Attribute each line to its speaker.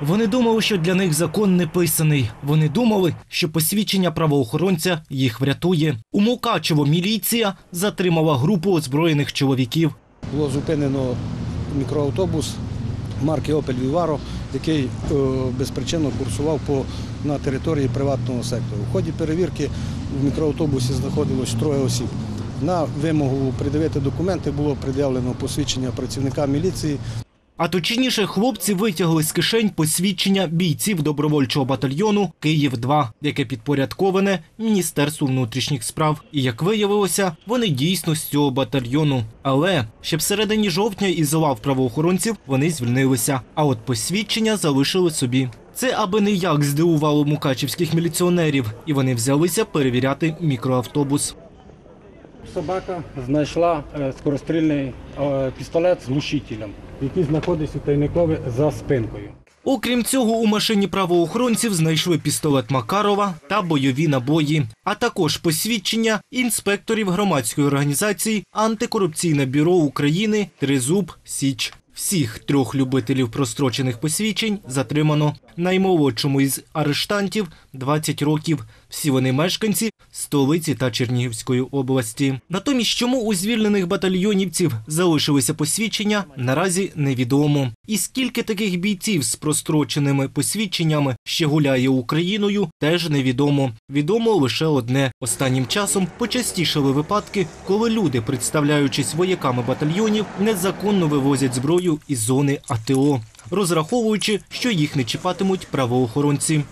Speaker 1: Вони думали, що для них закон не писаний. Вони думали, що посвідчення правоохоронця їх врятує. У Мукачево міліція затримала групу озброєних чоловіків.
Speaker 2: Було зупинено мікроавтобус марки Opel Vivaro, який е, безпричинно курсував по, на території приватного сектору. В ході перевірки в мікроавтобусі знаходилось троє осіб. На вимогу придивити документи було пред'явлено посвідчення працівника міліції.
Speaker 1: А точніше, хлопці витягли з кишень посвідчення бійців добровольчого батальйону Київ 2 яке підпорядковане Міністерству внутрішніх справ. І як виявилося, вони дійсно з цього батальйону. Але ще в середині жовтня із лав правоохоронців вони звільнилися. А от посвідчення залишили собі. Це аби не як здивувало мукачівських міліціонерів, і вони взялися перевіряти мікроавтобус.
Speaker 3: Собака знайшла е, скорострільний е, пістолет з глушителем, який знаходяться у тайникові за спинкою.
Speaker 1: Окрім цього, у машині правоохоронців знайшли пістолет Макарова та бойові набої, а також посвідчення інспекторів громадської організації Антикорупційне бюро України Тризуб Січ. Всіх трьох любителів прострочених посвідчень затримано. Наймолодшому із арештантів 20 років. Всі вони мешканці столиці та Чернігівської області. Натомість, чому у звільнених батальйонівців залишилися посвідчення, наразі невідомо. І скільки таких бійців з простроченими посвідченнями ще гуляє Україною, теж невідомо. Відомо лише одне: останнім часом почастішали випадки, коли люди, представляючись вояками батальйонів, незаконно вивозять зброю із зони АТО, розраховуючи, що їх не чіпатимуть правоохоронці.